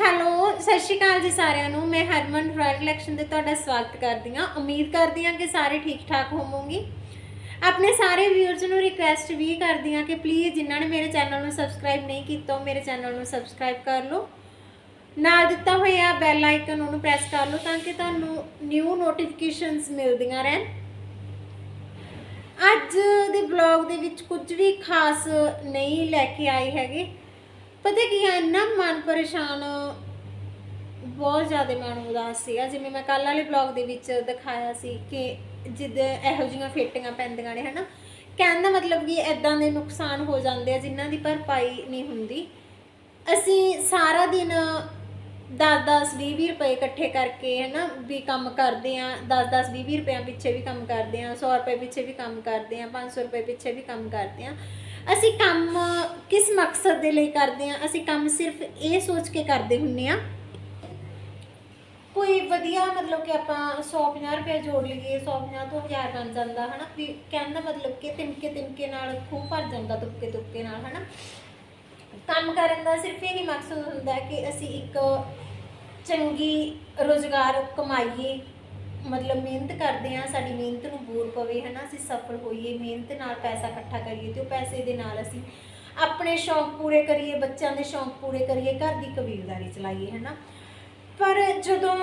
Hello, ਸਤਿ ਸ਼੍ਰੀ ਅਕਾਲ ਜੀ ਸਾਰਿਆਂ ਨੂੰ। ਮੈਂ ਹਰਮਨ ਰਾਇਲ ਕਲੈਕਸ਼ਨ ਦੇ ਤੁਹਾਡਾ ਸਵਾਗਤ ਕਰਦੀ ਹਾਂ। ਉਮੀਦ ਕਰਦੀ ਹਾਂ ਕਿ ਸਾਰੇ ਠੀਕ ਠਾਕ ਹੋਵੋਗੇ। ਆਪਣੇ ਸਾਰੇ ਵਿਊਅਰਸ ਨੂੰ ਰਿਕੁਐਸਟ ਵੀ ਕਰਦੀ ਹਾਂ ਕਿ ਪਲੀਜ਼ ਜਿਨ੍ਹਾਂ ਨੇ ਮੇਰੇ ਚੈਨਲ ਨੂੰ ਸਬਸਕ੍ਰਾਈਬ ਨਹੀਂ ਕੀਤਾ, ਉਹ ਮੇਰੇ ਚੈਨਲ ਨੂੰ ਸਬਸਕ੍ਰਾਈਬ ਕਰ ਲਓ। ਨਾਲ ਦਿੱਤਾ ਹੋਇਆ ਬੈਲ ਆਈਕਨ ਉਹਨੂੰ ਪ੍ਰੈਸ ਕਰ ਲਓ ਤਾਂ ਕਿ ਤੁਹਾਨੂੰ ਨਿਊ ਨੋਟੀਫਿਕੇਸ਼ਨਸ ਮਿਲਦੀਆਂ ਰਹਿਣ। ਅੱਜ ਦੇ ਬਲੌਗ ਦੇ ਵਿੱਚ ਕੁਝ ਵੀ ਖਾਸ ਨਹੀਂ ਲੈ ਕੇ ਆਏ ਹੈਗੇ। ਪਤਾ ਕੀ ਹੈ ਇੰਨਾ ਮਨ ਪਰੇਸ਼ਾਨ, ਬਹੁਤ ਜ਼ਿਆਦਾ ਮਨ ਉਦਾਸ ਸੀਗਾ, ਜਿਵੇਂ ਮੈਂ ਕੱਲ ਵਾਲੇ ਬਲੌਗ ਦੇ ਵਿੱਚ ਦਿਖਾਇਆ ਸੀ ਕਿ ਜਿੱਦ ਇਹੋ ਜਿਹੀਆਂ ਫੇਟੀਆਂ ਪੈਂਦੀਆਂ ਨੇ, ਹਨਾ। ਕਹਿਣ ਦਾ ਮਤਲਬ ਕਿ ਐਦਾਂ ਦੇ ਨੁਕਸਾਨ ਹੋ ਜਾਂਦੇ ਆ, ਜਿਨ੍ਹਾਂ ਦੀ ਭਰਪਾਈ ਨਹੀਂ ਹੁੰਦੀ। ਅਸੀਂ ਸਾਰਾ ਦਿਨ 10-10 20-20 ਰੁਪਏ ਇਕੱਠੇ ਕਰਕੇ, ਹਨਾ, ਵੀ ਕੰਮ ਕਰਦੇ ਆ 10-10 20-20 ਰੁਪਏ ਪਿੱਛੇ ਵੀ ਕੰਮ ਕਰਦੇ ਆ 100 ਰੁਪਏ ਪਿੱਛੇ ਵੀ ਕੰਮ ਕਰਦੇ ਆ 500 ਰੁਪਏ ਪਿੱਛੇ ਵੀ ਕੰਮ ਕਰਦੇ ਆ। ਅਸੀਂ ਕੰਮ ਕਿਸ ਮਕਸਦ ਦੇ ਲਈ ਕਰਦੇ ਆ ਅਸੀਂ ਕੰਮ ਸਿਰਫ ਇਹ ਸੋਚ ਕੇ ਕਰਦੇ ਹੁੰਨੇ ਆ ਕੋਈ ਵਧੀਆ ਮਤਲਬ ਕਿ ਆਪਾਂ 150 ਰੁਪਏ ਜੋੜ ਲਈਏ 150 ਤੋਂ 1000 ਬਣ ਜਾਂਦਾ, ਹਨਾ? ਵੀ ਕਹਿਣ ਦਾ ਮਤਲਬ ਕਿ ਤਿਮਕੇ ਤਿਮਕੇ ਨਾਲ ਖੂਹ ਭਰ ਜਾਂਦਾ, ਤੁਪਕੇ ਤੁਪਕੇ ਨਾਲ, ਹਨਾ? ਕੰਮ ਕਰਨ ਦਾ ਸਿਰਫ ਇਹ ਨਹੀਂ ਮਕਸਦ ਹੁੰਦਾ ਕਿ ਅਸੀਂ ਇੱਕ ਚੰਗੀ ਰੋਜ਼ਗਾਰ ਕਮਾਈਏ ਮਤਲਬ ਮਿਹਨਤ ਕਰਦੇ ਆ ਸਾਡੀ ਮਿਹਨਤ ਨੂੰ ਬੂਰ ਪਵੇ, ਹਨਾ, ਅਸੀਂ ਸਫਲ ਹੋਈਏ, ਮਿਹਨਤ ਨਾਲ ਪੈਸਾ ਇਕੱਠਾ ਕਰੀਏ ਤੇ ਉਹ ਪੈਸੇ ਦੇ ਨਾਲ ਅਸੀਂ ਆਪਣੇ ਸ਼ੌਂਕ ਪੂਰੇ ਕਰੀਏ, ਬੱਚਿਆਂ ਦੇ ਸ਼ੌਂਕ ਪੂਰੇ ਕਰੀਏ, ਘਰ ਦੀ ਕਬੀਲਦਾਰੀ ਚਲਾਈਏ, ਹਨਾ। ਪਰ ਜਦੋਂ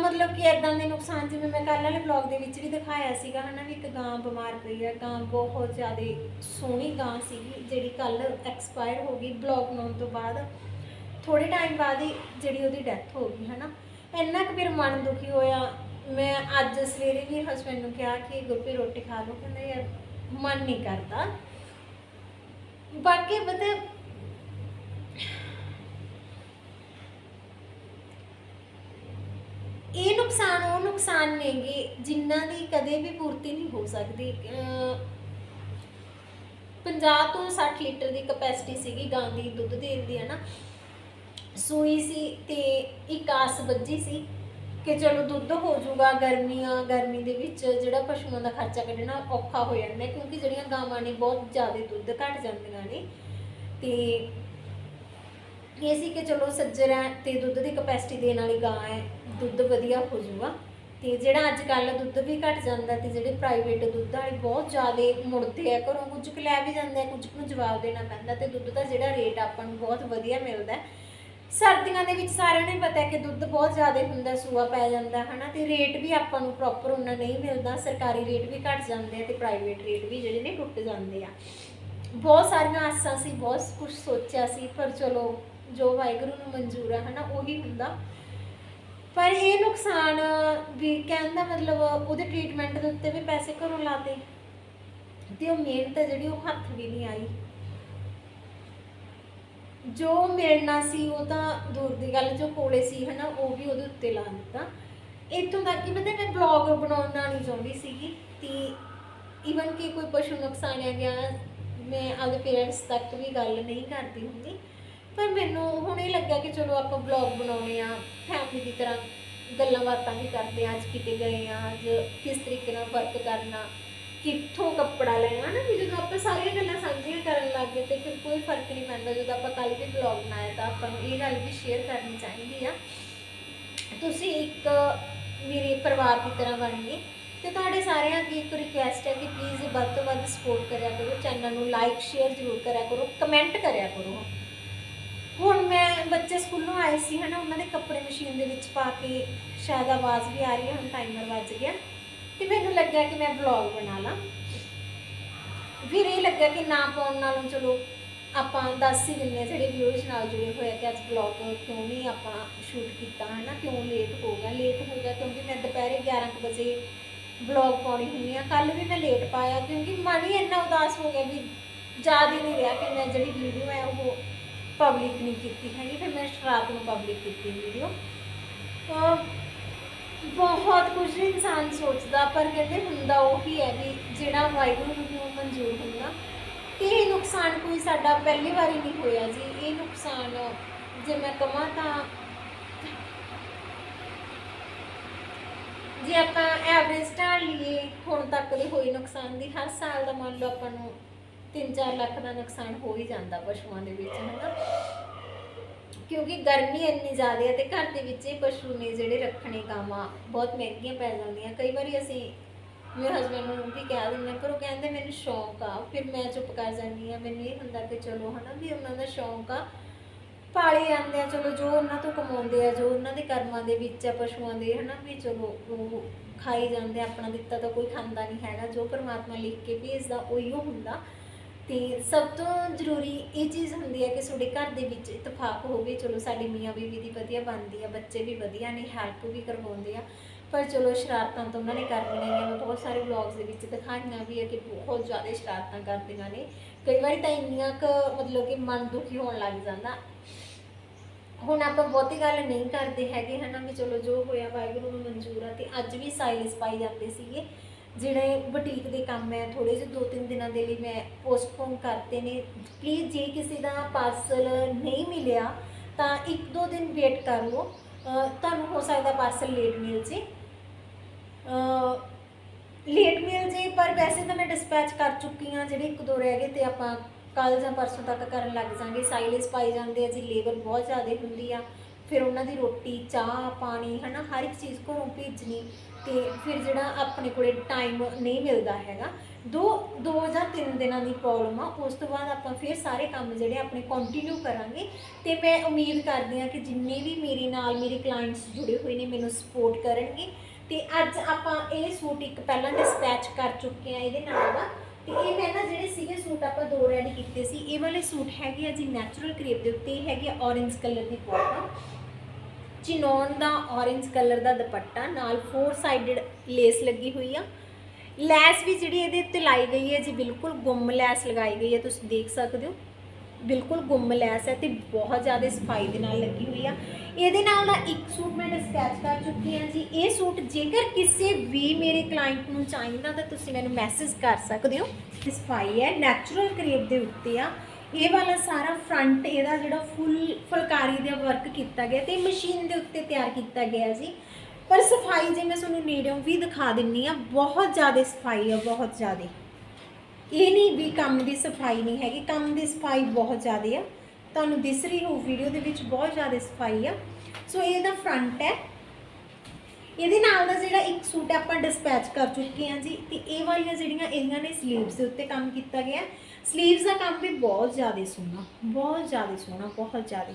ਮਤਲਬ ਕਿ ਇਦਾਂ ਦੇ ਨੁਕਸਾਨ, ਜਿਵੇਂ ਮੈਂ ਕੱਲ੍ਹ ਵਾਲੇ ਬਲੌਗ ਦੇ ਵਿੱਚ ਵੀ ਦਿਖਾਇਆ ਸੀਗਾ, ਹਨਾ, ਵੀ ਇੱਕ ਗਾਂ ਬਿਮਾਰ ਪਈ ਹੈ ਗਾਂ ਬਹੁਤ ਜ਼ਿਆਦਾ ਸੋਹਣੀ ਗਾਂ ਸੀਗੀ, ਜਿਹੜੀ ਕੱਲ ਐਕਸਪਾਇਰ ਹੋ ਗਈ ਬਲੌਗ ਬਣਾਉਣ ਤੋਂ ਬਾਅਦ। ਥੋੜੇ ਟਾਈਮ ਬਾਅਦ ਹੀ ਜਿਹੜੀ ਉਹਦੀ ਡੈਥ ਹੋ ਗਈ, ਹਨਾ। ਇੰਨਾ ਕੁ ਫਿਰ ਮਨ ਦੁਖੀ ਹੋਇਆ ਮੈਂ ਅੱਜ ਸਵੇਰੇ ਵੀ ਹਸਬੰਡ ਨੂੰ ਕਿਹਾ ਕਿ ਗੁੱਪੀ ਰੋਟੀ ਖਾ ਲਓ, ਕਹਿੰਦਾ ਯਾਰ ਮਨ ਨਹੀਂ ਕਰਦਾ। ਬਾਕੀ ਪਤਾ, ਇਹ ਨੁਕਸਾਨ ਉਹ ਨੁਕਸਾਨ ਨੇਗੇ ਜਿਨ੍ਹਾਂ ਦੀ ਕਦੇ ਵੀ ਪੂਰਤੀ ਨਹੀਂ ਹੋ ਸਕਦੀ। ਅਹ 50 ਤੋਂ 60 ਲੀਟਰ ਦੀ ਕਪੈਸਿਟੀ ਸੀਗੀ ਗਾਂ ਦੀ, ਦੁੱਧ ਦੇਣ ਦੀ ਹੈ ਨਾ ਸੂਈ ਸੀ ਤੇ ਇੱਕ ਆਸ ਵੱਜੀ ਸੀ। ਕਿ ਚਲੋ ਦੁੱਧ ਹੋ ਜਾਊਗਾ ਗਰਮੀਆਂ, ਗਰਮੀ ਦੇ ਵਿੱਚ ਜਿਹੜਾ ਪਸ਼ੂਆਂ ਦਾ ਖਰਚਾ ਕੱਢਣਾ ਔਖਾ ਹੋ ਜਾਂਦਾ, ਕਿਉਂਕਿ ਜਿਹੜੀਆਂ ਗਾਵਾਂ ਨੇ ਬਹੁਤ ਜ਼ਿਆਦਾ ਦੁੱਧ ਘਟ ਜਾਂਦੀਆਂ ਨੇ। ਤੇ ਇਹ ਸੀ ਕਿ ਚਲੋ ਸੱਜਰ ਹੈ ਤੇ ਦੁੱਧ ਦੀ ਕਪੈਸਿਟੀ ਦੇਣ ਵਾਲੀ ਗਾਂ ਹੈ, ਦੁੱਧ ਵਧੀਆ ਹੋ ਜਾਊਗਾ। ਤੇ ਜਿਹੜਾ ਅੱਜ ਕੱਲ ਦੁੱਧ ਵੀ ਘਟ ਜਾਂਦਾ ਤੇ ਜਿਹੜੇ ਪ੍ਰਾਈਵੇਟ ਦੁੱਧ ਵਾਲੇ ਬਹੁਤ ਜ਼ਿਆਦਾ ਮੁੜਦੇ ਆ, ਘਰੋਂ ਕੁਝ ਕੁ ਲੈ ਵੀ ਜਾਂਦੇ ਆ, ਕੁਝ ਕੁ ਨੂੰ ਜਵਾਬ ਦੇਣਾ ਪੈਂਦਾ ਤੇ ਦੁੱਧ ਦਾ ਜਿਹੜਾ ਰੇਟ ਆਪਾਂ ਨੂੰ ਬਹੁਤ ਵਧੀਆ ਮਿਲਦਾ। ਸਰਦੀਆਂ ਦੇ ਵਿੱਚ ਸਾਰਿਆਂ ਨੂੰ ਹੀ ਪਤਾ ਹੈ ਕਿ ਦੁੱਧ ਬਹੁਤ ਜ਼ਿਆਦਾ ਹੁੰਦਾ, ਸੂਆ ਪੈ ਜਾਂਦਾ, ਹਨਾ, ਤੇ ਰੇਟ ਵੀ ਆਪਾਂ ਨੂੰ ਪ੍ਰੋਪਰ ਉਹਨਾਂ ਨਹੀਂ ਮਿਲਦਾ, ਸਰਕਾਰੀ ਰੇਟ ਵੀ ਘਟ ਜਾਂਦੇ ਆ ਤੇ ਪ੍ਰਾਈਵੇਟ ਰੇਟ ਵੀ ਜਿਹੜੇ ਨੇ ਟੁੱਟ ਜਾਂਦੇ ਆ। ਬਹੁਤ ਸਾਰੀਆਂ ਆਸਾਂ ਸੀ, ਬਹੁਤ ਕੁਝ ਸੋਚਿਆ ਸੀ, ਪਰ ਚਲੋ, ਜੋ ਵਾਹਿਗੁਰੂ ਨੂੰ ਮਨਜ਼ੂਰ ਹੈ ਹਨਾ, ਉਹੀ ਹੁੰਦਾ। ਪਰ ਇਹ ਨੁਕਸਾਨ ਵੀ ਕਹਿਣ ਦਾ ਮਤਲਬ ਉਹਦੇ ਟ੍ਰੀਟਮੈਂਟ ਦੇ ਉੱਤੇ ਵੀ ਪੈਸੇ ਘਰੋਂ ਲਾਤੇ, ਤੇ ਉਹ ਮਿਹਨਤ ਹੈ ਜਿਹੜੀ, ਉਹ ਹੱਥ ਵੀ ਨਹੀਂ ਆਈ। ਜੋ ਮਿਲਣਾ ਸੀ, ਉਹ ਤਾਂ ਦੂਰ ਦੀ ਗੱਲ, ਜੋ ਕੋਲੇ ਸੀ ਹਨਾ, ਉਹ ਵੀ ਉਹਦੇ ਉੱਤੇ ਲਾ ਦਿੱਤਾ। ਇੱਥੋਂ ਤੱਕ ਕਿ ਪਤਾ ਮੈਂ ਬਲੌਗ ਬਣਾਉਣਾ ਨਹੀਂ ਚਾਹੁੰਦੀ ਸੀਗੀ, ਤੇ ਈਵਨ ਕਿ ਕੋਈ ਪਸ਼ੂ ਨੁਕਸਾਨਿਆ ਗਿਆ, ਮੈਂ ਆਪਦੇ ਪੇਰੈਂਟਸ ਤੱਕ ਵੀ ਗੱਲ ਨਹੀਂ ਕਰਦੀ ਹੁੰਦੀ। ਪਰ ਮੈਨੂੰ ਹੁਣ ਇਹ ਲੱਗਾ ਕਿ ਚਲੋ ਆਪਾਂ ਬਲੌਗ ਬਣਾਉਣੇ ਆ ਫੈਮਿਲੀ ਦੀ ਤਰ੍ਹਾਂ ਗੱਲਾਂ ਬਾਤਾਂ ਵੀ ਕਰਦੇ ਆ, ਅੱਜ ਕਿਤੇ ਗਏ ਆ, ਅੱਜ ਕਿਸ ਤਰੀਕੇ ਨਾਲ ਵਰਕ ਕਰਨਾ। ਕਿੱਥੋਂ ਕੱਪੜਾ ਲੈਣਾ ਨਾ, ਵੀ ਜਦੋਂ ਆਪਾਂ ਸਾਰੀਆਂ ਗੱਲਾਂ ਸਾਂਝੀਆਂ ਕਰਨ ਲੱਗ ਗਏ ਤੇ ਫਿਰ ਕੋਈ ਫ਼ਰਕ ਨਹੀਂ ਪੈਂਦਾ। ਜਦੋਂ ਆਪਾਂ ਕੱਲ ਵੀ ਬਲੌਗ ਬਣਾਇਆ ਤਾਂ ਆਪਾਂ ਨੂੰ ਇਹ ਗੱਲ ਵੀ ਸ਼ੇਅਰ ਕਰਨੀ ਚਾਹੀਦੀ ਆ। ਤੁਸੀਂ ਇੱਕ ਮੇਰੇ ਪਰਿਵਾਰ ਦੀ ਤਰ੍ਹਾਂ ਬਣ ਗਏ ਤੇ ਤੁਹਾਡੇ ਸਾਰਿਆਂ ਅੱਗੇ ਇੱਕ ਰਿਕੁਐਸਟ ਹੈ ਕਿ ਪਲੀਜ਼ ਵੱਧ ਤੋਂ ਵੱਧ ਸਪੋਰਟ ਕਰਿਆ ਕਰੋ ਚੈਨਲ ਨੂੰ ਲਾਈਕ ਸ਼ੇਅਰ ਜ਼ਰੂਰ ਕਰਿਆ ਕਰੋ ਕਮੈਂਟ ਕਰਿਆ ਕਰੋ। ਹੁਣ ਮੈਂ ਬੱਚੇ ਸਕੂਲੋਂ ਆਏ ਸੀ ਹਨਾ, ਉਹਨਾਂ ਦੇ ਕੱਪੜੇ ਮਸ਼ੀਨ ਦੇ ਵਿੱਚ ਪਾ ਕੇ ਸ਼ਾਇਦ ਆਵਾਜ਼ ਵੀ ਆ ਰਹੀ ਹੈ ਹੁਣ ਟਾਈਮਰ ਵੱਜ ਗਿਆ। ਤੇ ਮੈਨੂੰ ਲੱਗਿਆ ਕਿ ਮੈਂ ਵਲੌਗ ਬਣਾ ਲਾਂ। ਫਿਰ ਇਹ ਲੱਗਿਆ ਕਿ ਨਾ ਪਾਉਣ ਨਾਲੋਂ ਚਲੋ ਆਪਾਂ ਦੱਸ ਹੀ ਦਿੰਦੇ ਹਾਂ ਜਿਹੜੇ ਵਿਊਅਰਸ ਨਾਲ ਜੁੜੇ ਹੋਏ ਆ ਕਿ ਅੱਜ ਵਲੌਗ ਕਿਉਂ ਨਹੀਂ ਆਪਾਂ ਸ਼ੂਟ ਕੀਤਾ ਹੈ ਨਾ ਕਿਉਂ ਲੇਟ ਹੋ ਗਿਆ? ਲੇਟ ਹੋ ਗਿਆ ਕਿਉਂਕਿ ਮੈਂ ਦੁਪਹਿਰੇ 11 ਕੁ ਵਜੇ ਵਲੌਗ ਪਾਉਣੀ ਹੁੰਦੀ ਆ। ਕੱਲ ਵੀ ਮੈਂ ਲੇਟ ਪਾਇਆ ਕਿਉਂਕਿ ਮਨ ਹੀ ਇੰਨਾ ਉਦਾਸ ਹੋ ਗਿਆ ਵੀ ਯਾਦ ਹੀ ਨਹੀਂ ਰਿਹਾ ਕਿ ਮੈਂ ਜਿਹੜੀ ਵੀਡੀਓ ਹੈ ਉਹ ਪਬਲਿਕ ਨਹੀਂ ਕੀਤੀ ਹੈਗੀ। ਫਿਰ ਮੈਂ ਰਾਤ ਨੂੰ ਪਬਲਿਕ ਕੀਤੀ ਵੀਡੀਓ ਤਾਂ ਬਹੁਤ ਕੁਝ ਇਨਸਾਨ ਸੋਚਦਾ, ਪਰ ਕਹਿੰਦੇ ਹੁੰਦਾ ਉਹੀ ਹੈ ਵੀ ਜਿਹੜਾ ਵਾਹਿਗੁਰੂ ਨੂੰ ਮਨਜ਼ੂਰ ਹੁੰਦਾ। ਇਹ ਨੁਕਸਾਨ ਕੋਈ ਸਾਡਾ ਪਹਿਲੀ ਵਾਰੀ ਨਹੀਂ ਹੋਇਆ ਜੀ। ਇਹ ਨੁਕਸਾਨ ਜੇ ਮੈਂ ਕਹਾਂ ਤਾਂ ਜੇ ਆਪਾਂ ਐਵਰੇਜ ਢਾਲ ਲਈਏ, ਹੁਣ ਤੱਕ ਦੇ ਹੋਏ ਨੁਕਸਾਨ ਦੀ, ਹਰ ਸਾਲ ਦਾ ਮੰਨ ਲਓ ਆਪਾਂ ਨੂੰ 3-4 ਲੱਖ ਦਾ ਨੁਕਸਾਨ ਹੋ ਹੀ ਜਾਂਦਾ ਪਸ਼ੂਆਂ ਦੇ ਵਿੱਚ, ਹਨਾ। ਕਿਉਂਕਿ ਗਰਮੀ ਇੰਨੀ ਜ਼ਿਆਦਾ ਹੈ ਤੇ ਘਰ ਦੇ ਵਿੱਚ ਇਹ ਪਸ਼ੂ ਨੇ ਜਿਹੜੇ ਰੱਖਣੇ ਗਾਵਾਂ ਬਹੁਤ ਮਹਿੰਗੀਆਂ ਪੈ ਜਾਂਦੀਆਂ। ਕਈ ਵਾਰੀ ਅਸੀਂ ਮੇਰੇ ਹਸਬੰਡ ਨੂੰ ਵੀ ਕਹਿ ਦਿੰਦੇ ਹਾਂ, ਪਰ ਉਹ ਕਹਿੰਦੇ ਮੈਨੂੰ ਸ਼ੌਂਕ ਆ। ਫਿਰ ਮੈਂ ਚੁੱਪ ਕਰ ਜਾਂਦੀ ਆ ਮੈਨੂੰ ਇਹ ਹੁੰਦਾ ਕਿ ਚਲੋ ਹਨਾ ਵੀ ਉਹਨਾਂ ਦਾ ਸ਼ੌਂਕ ਆ। ਪਾਲੇ ਜਾਂਦੇ ਆ ਚਲੋ ਜੋ ਉਹਨਾਂ ਤੋਂ ਕਮਾਉਂਦੇ ਆ ਜੋ ਉਹਨਾਂ ਦੇ ਕਰਮਾਂ ਦੇ ਵਿੱਚ ਆ ਪਸ਼ੂਆਂ ਦੇ ਹਨਾ ਵੀ ਚਲੋ ਉਹ ਖਾਈ ਜਾਂਦੇ ਆ, ਆਪਣਾ ਦਿੱਤਾ ਤਾਂ ਕੋਈ ਖਾਂਦਾ ਨਹੀਂ ਹੈਗਾ। ਜੋ ਪਰਮਾਤਮਾ ਲਿਖ ਕੇ ਭੇਜਦਾ ਉਹੀ ਹੁੰਦਾ। ਤੇ ਸਭ ਤੋਂ ਜ਼ਰੂਰੀ ਇਹ ਚੀਜ਼ ਹੁੰਦੀ ਹੈ ਕਿ ਤੁਹਾਡੇ ਘਰ ਦੇ ਵਿੱਚ ਇਤਫਾਕ ਹੋਵੇ। ਚਲੋ ਸਾਡੀ ਮੀਆਂ ਬੀਵੀ ਦੀ ਵਧੀਆ ਬਣਦੀ ਆ, ਬੱਚੇ ਵੀ ਵਧੀਆ ਨੇ ਹੈਲਪ ਵੀ ਕਰਵਾਉਂਦੇ ਆ। ਪਰ ਚਲੋ ਸ਼ਰਾਰਤਾਂ ਤਾਂ ਉਹਨਾਂ ਨੇ ਕਰਨੀਆਂ ਹੀ ਮੈਂ ਬਹੁਤ ਸਾਰੇ ਵਲੌਗਸ ਦੇ ਵਿੱਚ ਦਿਖਾਈਆਂ ਵੀ ਹੈ ਕਿ ਬਹੁਤ ਜ਼ਿਆਦਾ ਸ਼ਰਾਰਤਾਂ ਕਰਦੀਆਂ ਨੇ। ਕਈ ਵਾਰੀ ਤਾਂ ਇੰਨੀਆਂ ਕੁ ਮਤਲਬ ਕਿ ਮਨ ਦੁਖੀ ਹੋਣ ਲੱਗ ਜਾਂਦਾ। ਹੁਣ ਆਪਾਂ ਬਹੁਤੀ ਗੱਲ ਨਹੀਂ ਕਰਦੇ ਹੈਗੇ ਹਨਾ ਵੀ ਚਲੋ ਜੋ ਹੋਇਆ ਵਾਹਿਗੁਰੂ ਨੂੰ ਮਨਜ਼ੂਰ ਆ ਤੇ ਅੱਜ ਵੀ ਸਾਇਲਸ ਪਾਈ ਜਾਂਦੇ ਸੀਗੇ। ਜਿਹੜੇ ਬੁਟੀਕ ਦੇ ਕੰਮ ਹੈ ਥੋੜੇ ਜਿਹੇ ਦੋ ਤਿੰਨ ਦਿਨਾਂ ਦੇ ਲਈ ਮੈਂ ਪੋਸਟਪੋਨ ਕਰਤੇ ਨੇ। ਪਲੀਜ਼ ਜੇ ਕਿਸੇ ਦਾ ਪਾਰਸਲ ਨਹੀਂ ਮਿਲਿਆ, ਤਾਂ ਇੱਕ ਦੋ ਦਿਨ ਵੇਟ ਕਰ ਲਓ। ਤੁਹਾਨੂੰ ਹੋ ਸਕਦਾ ਪਾਰਸਲ ਲੇਟ ਮਿਲ ਜੇ। ਲੇਟ ਮਿਲ ਜੇ, ਪਰ ਵੈਸੇ ਤਾਂ ਮੈਂ ਡਿਸਪੈਚ ਕਰ ਚੁੱਕੀ ਹਾਂ, ਜਿਹੜੇ ਇੱਕ ਦੋ ਰਹਿ ਗਏ ਤੇ ਆਪਾਂ ਕੱਲ ਜਾਂ ਪਰਸੋਂ ਤੱਕ ਕਰਨ ਲੱਗ ਜਾਾਂਗੇ। ਸਾਈਲੈਂਸ ਪਾਈ ਜਾਂਦੇ ਆ ਜੀ ਲੇਬਰ ਬਹੁਤ ਜ਼ਿਆਦਾ ਹੁੰਦੀ ਆ। ਫਿਰ ਉਹਨਾਂ ਦੀ ਰੋਟੀ, ਚਾਹ, ਪਾਣੀ, ਹਨਾ, ਹਰ ਇੱਕ ਚੀਜ਼ ਘਰੋਂ ਭੇਜਣੀ ਤੇ ਫਿਰ ਜਿਹੜਾ ਆਪਣੇ ਕੋਲੇ ਟਾਈਮ ਨਹੀਂ ਮਿਲਦਾ ਹੈਗਾ। ਦੋ ਦੋ ਜਾਂ ਤਿੰਨ ਦਿਨਾਂ ਦੀ ਪ੍ਰੋਬਲਮ ਆ। ਉਸ ਤੋਂ ਬਾਅਦ ਆਪਾਂ ਫਿਰ ਸਾਰੇ ਕੰਮ ਜਿਹੜੇ ਆਪਣੇ ਕੰਟੀਨਿਊ ਕਰਾਂਗੇ ਤੇ ਮੈਂ ਉਮੀਦ ਕਰਦੀ ਹਾਂ ਕਿ ਜਿੰਨੇ ਵੀ ਮੇਰੇ ਨਾਲ ਮੇਰੇ ਕਲਾਇੰਟਸ ਜੁੜੇ ਹੋਏ ਨੇ, ਮੈਨੂੰ ਸਪੋਰਟ ਕਰਨਗੇ। ਤੇ ਅੱਜ ਆਪਾਂ ਇਹ ਸੂਟ ਇੱਕ ਪਹਿਲਾਂ ਡਿਸਪੈਚ ਕਰ ਚੁੱਕੇ ਆ ਇਹਦੇ ਨਾਲ ਦਾ। ਤੇ ਇਹ ਮੈਂ ਨਾ ਜਿਹੜੇ ਸੀਗੇ ਸੂਟ ਆਪਾਂ ਦੋ ਰੈਡੀ ਕੀਤੇ ਸੀ, ਇਹ ਵਾਲੇ ਸੂਟ ਹੈਗੇ ਆ ਜੀ ਨੈਚੁਰਲ ਕ੍ਰੇਪ ਦੇ ਉੱਤੇ, ਇਹ ਹੈਗੀ ਆ orange ਕਲਰ ਦੀ ਬਾਟਮ ਚਿਨੋਨ ਦਾ orange ਕਲਰ ਦਾ ਦੁਪੱਟਾ, ਨਾਲ ਫੋਰ ਸਾਈਡਡ ਲੇਸ ਲੱਗੀ ਹੋਈ ਆ। ਲੈਸ ਵੀ ਜਿਹੜੀ ਇਹਦੇ ਉੱਤੇ ਲਾਈ ਗਈ ਹੈ ਜੀ, ਬਿਲਕੁਲ ਗੁੰਮ ਲੈਸ ਲਗਾਈ ਗਈ ਹੈ, ਤੁਸੀਂ ਦੇਖ ਸਕਦੇ ਹੋ। ਬਿਲਕੁਲ ਗੁੰਮ ਲੈਸ ਹੈ ਤੇ ਬਹੁਤ ਜ਼ਿਆਦਾ ਸਫ਼ਾਈ ਦੇ ਨਾਲ ਲੱਗੀ ਹੋਈ ਆ। ਇਹਦੇ ਨਾਲ ਦਾ ਇੱਕ ਸੂਟ ਮੈਂ ਡਿਸਪੈਚ ਕਰ ਚੁੱਕੀ ਹਾਂ ਜੀ। ਇਹ ਸੂਟ ਜੇਕਰ ਕਿਸੇ ਵੀ ਮੇਰੇ ਕਲਾਇੰਟ ਨੂੰ ਚਾਹੀਦਾ ਤਾਂ ਤੁਸੀਂ ਮੈਨੂੰ ਮੈਸੇਜ ਕਰ ਸਕਦੇ ਹੋ। ਸਫ਼ਾਈ ਹੈ ਨੈਚੁਰਲ ਕਰੀਬ ਦੇ ਉੱਤੇ ਆ। ਇਹ ਵਾਲਾ ਸਾਰਾ ਫਰੰਟ ਇਹਦਾ ਜਿਹੜਾ ਫੁੱਲ ਫੁਲਕਾਰੀ ਦਾ ਵਰਕ ਕੀਤਾ ਗਿਆ ਤੇ ਮਸ਼ੀਨ ਦੇ ਉੱਤੇ ਤਿਆਰ ਕੀਤਾ ਗਿਆ ਜੀ। ਪਰ ਸਫ਼ਾਈ ਜੇ ਮੈਂ ਤੁਹਾਨੂੰ ਨੇੜਿਓਂ ਵੀ ਦਿਖਾ ਦਿੰਨੀ ਆ, ਬਹੁਤ ਜ਼ਿਆਦਾ ਸਫ਼ਾਈ ਆ, ਬਹੁਤ ਜ਼ਿਆਦਾ। ਇਹ ਨਹੀਂ ਵੀ ਕੰਮ ਦੀ ਸਫ਼ਾਈ ਨਹੀਂ ਹੈਗੀ, ਕੰਮ ਦੀ ਸਫ਼ਾਈ ਬਹੁਤ ਜ਼ਿਆਦਾ ਆ। ਤੁਹਾਨੂੰ ਦਿਸ ਰਹੀ ਹੋ ਵੀਡੀਓ ਦੇ ਵਿੱਚ ਬਹੁਤ ਜ਼ਿਆਦਾ ਸਫ਼ਾਈ ਆ। ਸੋ ਇਹਦਾ ਫਰੰਟ ਹੈ। ਇਹਦੇ ਨਾਲ ਦਾ ਜਿਹੜਾ ਇੱਕ ਸੂਟ ਆਪਾਂ ਡਿਸਪੈਚ ਕਰ ਚੁੱਕੇ ਹਾਂ ਜੀ, ਤੇ ਇਹ ਵਾਲੀਆਂ ਜਿਹੜੀਆਂ ਇਹਨਾਂ ਨੇ ਸਲੀਵਸ ਦੇ ਉੱਤੇ ਕੰਮ ਕੀਤਾ ਗਿਆ। ਸਲੀਵਸ ਦਾ ਕੰਮ ਵੀ ਬਹੁਤ ਜ਼ਿਆਦਾ ਸੋਹਣਾ, ਬਹੁਤ ਜ਼ਿਆਦਾ ਸੋਹਣਾ, ਬਹੁਤ ਜ਼ਿਆਦਾ।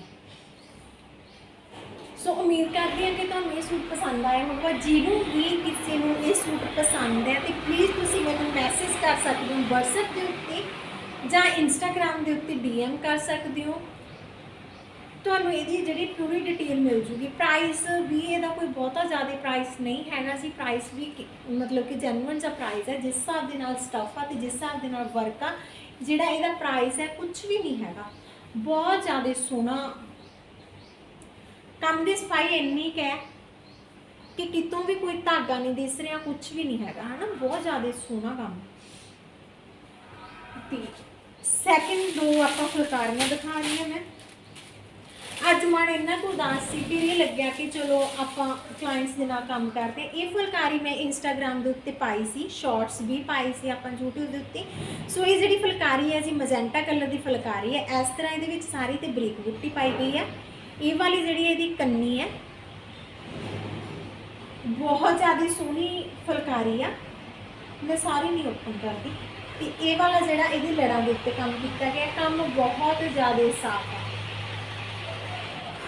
ਸੋ ਉਮੀਦ ਕਰਦੀ ਹਾਂ ਕਿ ਤੁਹਾਨੂੰ ਇਹ ਸੂਟ ਪਸੰਦ ਆਇਆ ਹੋਵੇਗਾ ਜਿਹਨੂੰ ਵੀ ਕਿਸੇ ਨੂੰ ਇਹ ਸੂਟ ਪਸੰਦ ਹੈ, ਤੇ ਪਲੀਜ਼ ਤੁਸੀਂ ਮੈਨੂੰ ਮੈਸੇਜ ਕਰ ਸਕਦੇ ਹੋ WhatsApp ਦੇ ਉੱਤੇ ਜਾਂ Instagram ਦੇ ਉੱਤੇ DM ਕਰ ਸਕਦੇ ਹੋ। ਤੁਹਾਨੂੰ ਇਹਦੀ ਜਿਹੜੀ ਪੂਰੀ ਡਿਟੇਲ ਮਿਲ ਜੂਗੀ। ਪ੍ਰਾਈਸ ਵੀ ਇਹਦਾ ਕੋਈ ਬਹੁਤਾ ਜ਼ਿਆਦਾ ਪ੍ਰਾਈਸ ਨਹੀਂ ਹੈਗਾ ਸੀ। ਪ੍ਰਾਈਸ ਵੀ ਮਤਲਬ ਕਿ ਜੈਨੂਇਨ ਜਿਹਾ ਪ੍ਰਾਈਸ ਹੈ। ਜਿਸ ਹਿਸਾਬ ਦੇ ਨਾਲ ਸਟੱਫ ਆ ਤੇ ਜਿਸ ਹਿਸਾਬ ਦੇ ਨਾਲ ਵਰਕ ਆ, ਜਿਹੜਾ ਇਹਦਾ ਪ੍ਰਾਈਸ ਹੈ ਕੁਝ ਵੀ ਨਹੀਂ ਹੈਗਾ। ਬਹੁਤ ਜ਼ਿਆਦਾ ਸੋਹਣਾ। ਕੰਮ ਦੀ ਸਫ਼ਾਈ ਇੰਨੀ ਕੁ ਹੈ ਕਿ ਕਿਤੋਂ ਵੀ ਕੋਈ ਧਾਗਾ ਨਹੀਂ ਦਿਸ ਰਿਹਾ ਕੁਝ ਵੀ ਨਹੀਂ ਹੈਗਾ, ਹਨਾ? ਬਹੁਤ ਜ਼ਿਆਦਾ ਸੋਹਣਾ ਕੰਮ। ਤੇ ਸੈਕਿੰਡ ਦੋ ਆਪਾਂ ਫੁਲਕਾਰੀਆਂ ਦਿਖਾ ਰਹੀ ਹਾਂ ਮੈਂ ਅੱਜ ਮਨ ਇੰਨਾ ਕੁ ਉਦਾਸ ਸੀ ਕਿ ਇਹ ਲੱਗਿਆ ਕਿ ਚਲੋ ਆਪਾਂ ਕਲਾਇੰਟਸ ਦੇ ਨਾਲ ਕੰਮ ਕਰਦੇ। ਇਹ ਫੁਲਕਾਰੀ ਮੈਂ ਇੰਸਟਾਗ੍ਰam ਦੇ ਉੱਤੇ ਪਾਈ ਸੀ ਸ਼ਾਰਟਸ ਵੀ ਪਾਈ ਸੀ ਆਪਾਂ YouTube ਦੇ ਉੱਤੇ। ਸੋ ਇਹ ਜਿਹੜੀ ਫੁਲਕਾਰੀ ਹੈ ਜੀ ਮਜੈਂਟਾ ਕਲਰ ਦੀ ਫੁਲਕਾਰੀ ਹੈ। ਇਸ ਤਰ੍ਹਾਂ ਇਹਦੇ ਵਿੱਚ ਸਾਰੀ ਤੇ ਬਰੀਕ ਬੁੱਟੀ ਪਾਈ ਗਈ ਹੈ। ਇਹ ਵਾਲੀ ਜਿਹੜੀ ਇਹਦੀ ਕੰਨੀ ਹੈ, ਬਹੁਤ ਜ਼ਿਆਦਾ ਸੋਹਣੀ ਫੁਲਕਾਰੀ ਆ। ਮੈਂ ਸਾਰੀ ਨਹੀਂ ਓਪਨ ਕਰਦੀ। ਤੇ ਇਹ ਵਾਲਾ ਜਿਹੜਾ ਇਹਦੀ ਲੜਾਂ ਦੇ ਉੱਤੇ ਕੰਮ ਕੀਤਾ ਗਿਆ ਕੰਮ ਬਹੁਤ ਜ਼ਿਆਦਾ ਸਾਫ਼ ਹੈ।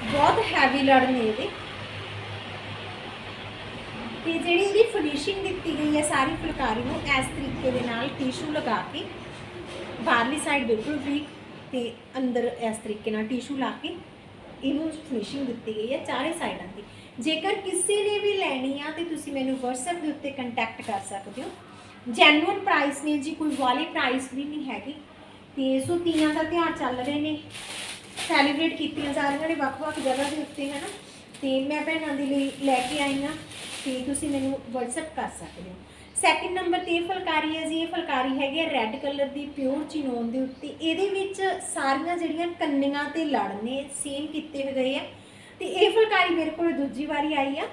ਬਹੁਤ ਹੈਵੀ ਲੜ ਨੇ ਇਹਦੇ। ਤੇ ਜਿਹੜੀ ਇਹਦੀ ਫਿਨਿਸ਼ਿੰਗ ਦਿੱਤੀ ਗਈ ਹੈ ਸਾਰੀ ਫੁਲਕਾਰੀ ਨੂੰ, ਇਸ ਤਰੀਕੇ ਦੇ ਨਾਲ ਟਿਸ਼ੂ ਲਗਾ ਕੇ, ਬਾਹਰਲੀ ਸਾਈਡ ਬਿਲਕੁਲ ਬਰੀਕ ਤੇ ਅੰਦਰ ਇਸ ਤਰੀਕੇ ਨਾਲ ਟਿਸ਼ੂ ਲਾ ਕੇ, ਇਹਨੂੰ ਫਿਨਿਸ਼ਿੰਗ ਦਿੱਤੀ ਗਈ ਹੈ ਚਾਰੇ ਸਾਈਡਾਂ ਦੀ ਜੇਕਰ ਕਿਸੇ ਨੇ ਵੀ ਲੈਣੀ ਆ ਤੇ ਤੁਸੀਂ ਮੈਨੂੰ WhatsApp ਦੇ ਉੱਤੇ ਕੰਟੈਕਟ ਕਰ ਸਕਦੇ ਹੋ। ਜੈਨੂਅਨ ਪ੍ਰਾਈਸ ਨੇ ਜੀ, ਕੋਈ ਵਾਲੀ ਪ੍ਰਾਈਸ ਵੀ ਨਹੀਂ ਹੈਗੀ। ਤੇ ਸੋ ਤੀਆਂ ਦਾ ਤਿਉਹਾਰ ਚੱਲ ਰਹੇ ਨੇ। ਸੈਲੀਬ੍ਰੇਟ ਕੀਤੀਆਂ ਜਾ ਰਹੀਆਂ ਨੇ ਵੱਖ-ਵੱਖ ਜਗ੍ਹਾ ਦੇ ਉੱਤੇ ਹੈ ਨਾ ਤੇ ਮੈਂ ਭੈਣਾਂ ਦੇ ਲਈ ਲੈ ਕੇ ਆਈ ਹਾਂ, ਤੇ ਤੁਸੀਂ ਮੈਨੂੰ WhatsApp ਕਰ ਸਕਦੇ ਹੋ। ਸੈਕਿੰਡ ਨੰਬਰ ਤੇ ਇਹ ਫੁਲਕਾਰੀ ਹੈ ਜੀ, ਇਹ ਫੁਲਕਾਰੀ ਹੈਗੀ ਹੈ ਰੈੱਡ ਕਲਰ ਦੀ ਪਿਓਰ ਚਿਨੋਨ ਦੇ ਉੱਤੇ। ਇਹਦੇ ਵਿੱਚ ਸਾਰੀਆਂ ਜਿਹੜੀਆਂ ਕੰਨੀਆਂ ਤੇ ਲੜ ਨੇ ਸੇਮ ਕੀਤੇ ਹੋਏ ਗਏ ਆ। ਤੇ ਇਹ ਫੁਲਕਾਰੀ ਮੇਰੇ ਕੋਲ ਦੂਜੀ ਵਾਰੀ ਆਈ ਆ।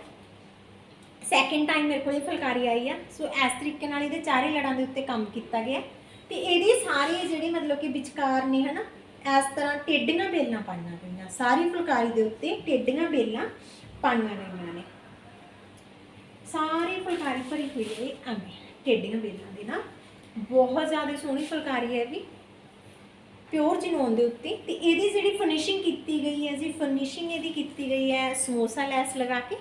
ਸੈਕਿੰਡ ਟਾਈਮ ਮੇਰੇ ਕੋਲ ਇਹ ਫੁਲਕਾਰੀ ਆਈ ਆ। ਸੋ ਇਸ ਤਰੀਕੇ ਨਾਲ ਇਹਦੇ ਚਾਰੇ ਲੜਾਂ ਦੇ ਉੱਤੇ ਕੰਮ ਕੀਤਾ ਗਿਆ। ਤੇ ਇਹਦੇ ਸਾਰੇ ਜਿਹੜੇ ਮਤਲਬ ਕਿ ਵਿਚਕਾਰ ਨੇ, ਹਨਾ? ਇਸ ਤਰ੍ਹਾਂ ਟੇਡੀਆਂ ਬੇਲਾਂ ਪਾਈਆਂ ਗਈਆਂ। ਸਾਰੀ ਫੁਲਕਾਰੀ ਦੇ ਉੱਤੇ ਟੇਡੀਆਂ ਬੇਲਾਂ ਪਾਈਆਂ ਗਈਆਂ ਨੇ। ਸਾਰੀ ਫੁਲਕਾਰੀ ਭਰੀ ਹੋਈ ਹੈ ਐਵੇਂ ਟੇਡੀਆਂ ਬੇਲਾਂ ਦੇ ਨਾਲ ਬਹੁਤ ਜ਼ਿਆਦਾ ਸੋਹਣੀ ਫੁਲਕਾਰੀ ਹੈ ਵੀ। ਪਿਓਰ ਜਿਨੋਨ ਦੇ ਉੱਤੇ ਤੇ ਇਹਦੀ ਜਿਹੜੀ ਫਿਨਿਸ਼ਿੰਗ ਕੀਤੀ ਗਈ ਹੈ ਜੀ ਫਿਨਿਸ਼ਿੰਗ ਇਹਦੀ ਕੀਤੀ ਗਈ ਹੈ, ਸਮੋਸਾ ਲੈਸ ਲਗਾ ਕੇ।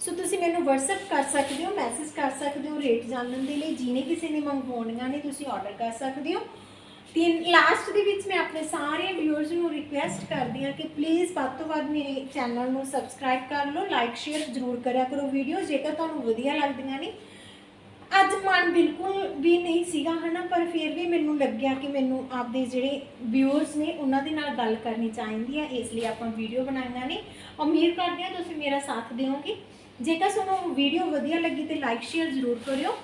ਸੋ ਤੁਸੀਂ ਮੈਨੂੰ WhatsApp ਕਰ ਸਕਦੇ ਹੋ ਮੈਸੇਜ ਕਰ ਸਕਦੇ ਹੋ ਰੇਟ ਜਾਣਨ ਦੇ ਲਈ। ਜਿਹਨੇ ਕਿਸੇ ਨੇ ਮੰਗਵਾਉਣੀਆਂ ਨੇ, ਤੁਸੀਂ ਆਰਡਰ ਕਰ ਸਕਦੇ ਹੋ। ਤਿੰਨ ਲਾਸਟ ਦੇ ਵਿੱਚ ਮੈਂ ਆਪਣੇ ਸਾਰੇ ਵਿਊਅਰਸ ਨੂੰ ਰਿਕੁਐਸਟ ਕਰਦੀ ਹਾਂ ਕਿ ਪਲੀਜ਼ ਵੱਧ ਤੋਂ ਵੱਧ ਮੇਰੇ ਚੈਨਲ ਨੂੰ ਸਬਸਕ੍ਰਾਈਬ ਕਰ ਲਓ ਲਾਈਕ ਸ਼ੇਅਰ ਜ਼ਰੂਰ ਕਰਿਆ ਕਰੋ ਵੀਡੀਓ ਜੇਕਰ ਤੁਹਾਨੂੰ ਵਧੀਆ ਲੱਗਦੀਆਂ ਨੇ। ਅੱਜ ਮਨ ਬਿਲਕੁਲ ਵੀ ਨਹੀਂ ਸੀਗਾ, ਹਨਾ? ਪਰ ਫਿਰ ਵੀ ਮੈਨੂੰ ਲੱਗਿਆ ਕਿ ਮੈਨੂੰ ਆਪਦੇ ਜਿਹੜੇ ਵਿਊਅਰਸ ਨੇ, ਉਹਨਾਂ ਦੇ ਨਾਲ ਗੱਲ ਕਰਨੀ ਚਾਹੀਦੀ ਹੈ, ਇਸ ਲਈ ਆਪਾਂ ਵੀਡੀਓ ਬਣਾਈਆਂ ਨੇ। ਉਮੀਦ ਕਰਦੇ ਹਾਂ ਤੁਸੀਂ ਮੇਰਾ ਸਾਥ ਦਿਓਗੇ। ਜੇਕਰ ਤੁਹਾਨੂੰ ਵੀਡੀਓ ਵਧੀਆ ਲੱਗੀ ਤੇ ਲਾਈਕ ਸ਼ੇਅਰ ਜ਼ਰੂਰ ਕਰਿਓ।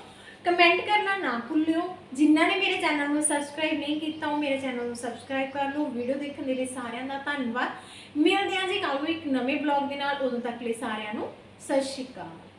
ਕਮੈਂਟ ਕਰਨਾ ਨਾ ਭੁੱਲਿਓ। ਜਿਨ੍ਹਾਂ ਨੇ ਮੇਰੇ ਚੈਨਲ ਨੂੰ ਸਬਸਕ੍ਰਾਈਬ ਨਹੀਂ ਕੀਤਾ, ਉਹ ਮੇਰੇ ਚੈਨਲ ਨੂੰ ਸਬਸਕ੍ਰਾਈਬ ਕਰ ਲਓ। ਵੀਡੀਓ ਦੇਖਣ ਦੇ ਲਈ ਸਾਰਿਆਂ ਦਾ ਧੰਨਵਾਦ। ਮਿਲਦੇ ਹਾਂ ਜੀ ਕੱਲ੍ਹ ਨੂੰ ਇੱਕ ਨਵੇਂ ਬਲੌਗ ਦੇ ਨਾਲ। ਉਦੋਂ ਤੱਕ ਲਈ ਸਾਰਿਆਂ ਨੂੰ ਸਤਿ ਸ਼੍ਰੀ ਅਕਾਲ।